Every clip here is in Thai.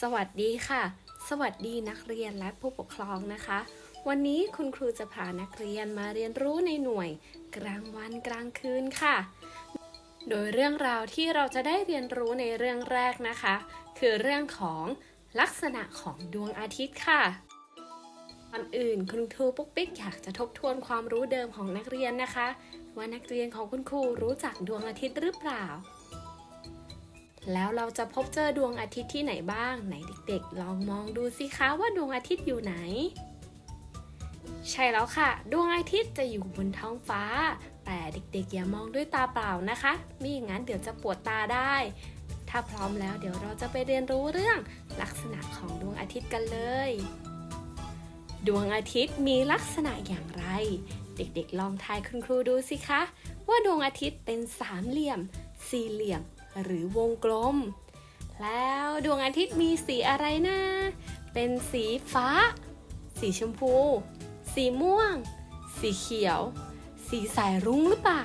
สวัสดีค่ะ สวัสดีนักเรียนและผู้ปกครองนะคะ วันนี้คุณครูจะพานักเรียนมาเรียนรู้ในหน่วย กลางวันกลางคืนค่ะ โดยเรื่องราวที่เราจะได้เรียนรู้ในเรื่องแรกนะคะ คือเรื่องของลักษณะของดวงอาทิตย์ค่ะก่อนอื่นคุณครูปุ๊กปิ๊กอยากจะทบทวนความรู้เดิมของนักเรียนนะคะ ว่านักเรียนของคุณครูรู้จักดวงอาทิตย์หรือเปล่า แล้วเราจะพบเจอดวงอาทิตย์ที่ไหนบ้าง ไหนเด็กๆ ลองมองดูสิคะว่าดวงอาทิตย์อยู่ไหน ใช่แล้วค่ะ ดวงอาทิตย์จะอยู่บนท้องฟ้า แต่เด็กๆ อย่ามองด้วยตาเปล่านะคะม่อย่างนั้นเดี๋ยวจะปวดตาได้ ถ้าพร้อมแล้วเดี๋ยวเราจะไปเรียนรู้เรื่องลักษณะของดวงอาทิตย์กันเลย ดวงอาทิตย์มีลักษณะอย่างไร เด็กๆ ลองทายคุณครูดูสิคะ ว่าดวงอาทิตย์เป็นสามเหลี่ยม สี่เหลี่ยม หรือวงกลม แล้วดวงอาทิตย์มีสีอะไรนะ เป็นสีฟ้า สีชมพู สีม่วง สีเขียว สีสายรุ้งหรือเปล่า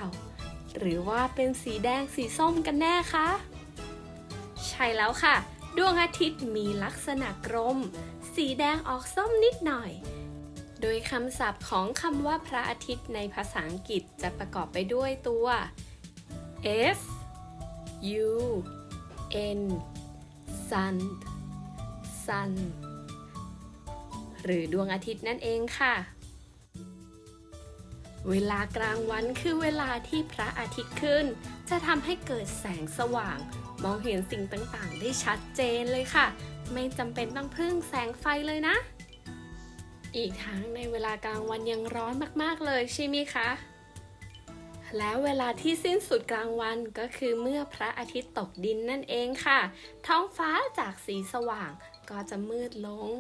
หรือว่าเป็นสีแดงสีส้มกันแน่คะ ใช่แล้วค่ะ ดวงอาทิตย์มีลักษณะกลม สีแดงออกส้มนิดหน่อยโดยคำศัพท์ของคำว่าพระอาทิตย์ในภาษาอังกฤษจะประกอบไปด้วยตัว S U N sun sun หรือดวงอาทิตย์นั่นเองค่ะ เวลากลางวันคือเวลาที่พระอาทิตย์ขึ้น จะทำให้เกิดแสงสว่าง มองเห็นสิ่งต่างๆ ได้ชัดเจนเลยค่ะ ไม่จำเป็นต้องพึ่งแสงไฟเลยนะ อีกทั้งในเวลากลางวันยังร้อนมากๆเลยใช่ไหมคะ แล้วเวลาที่สิ้นสุดกลางวันก็คือเมื่อพระอาทิตย์ตกดินนั่นเองค่ะ ท้องฟ้าจากสีสว่างก็จะมืดลง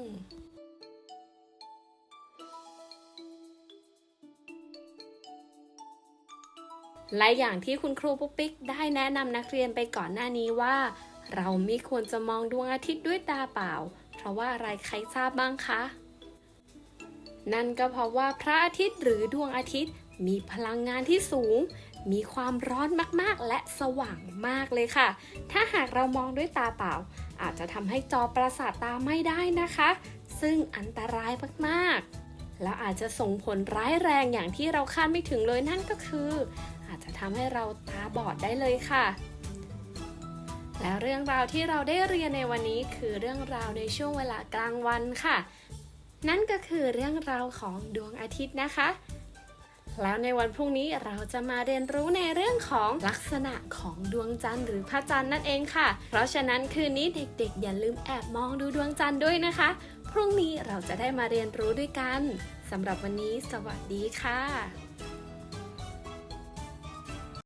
และอย่างที่คุณครูปุ๊กปิ๊กได้แนะนำนักเรียนไปก่อนหน้านี้ว่า เราไม่ควรจะมองดวงอาทิตย์ด้วยตาเปล่า เพราะว่าอะไรใครทราบบ้างคะ นั่นก็เพราะว่าพระอาทิตย์หรือดวงอาทิตย์ มีพลังงานที่สูง มีความร้อนมากๆ และสว่างมากเลยค่ะ ถ้าหากเรามองด้วยตาเปล่า อาจจะทำให้จอประสาทตาไม่ได้นะคะ ซึ่งอันตรายมากๆ แล้วอาจจะส่งผลร้ายแรงอย่างที่เราคาดไม่ถึงเลยนั่นก็คือ อาจจะทำให้เราตาบอดได้เลยค่ะแล้วเรื่องราวที่เราได้เรียนในวันนี้คือเรื่องราวในช่วงเวลากลางวันค่ะ นั่นก็คือเรื่องราวของดวงอาทิตย์นะคะ แล้วในวันพรุ่งนี้เราจะมาเรียนรู้ในเรื่องของลักษณะของดวงจันทร์หรือพระจันทร์นั่นเองค่ะ เพราะฉะนั้นคืนนี้เด็กๆ อย่าลืมแอบมองดูดวงจันทร์ด้วยนะคะ พรุ่งนี้เราจะได้มาเรียนรู้ด้วยกันสำหรับวันนี้ สวัสดีค่ะ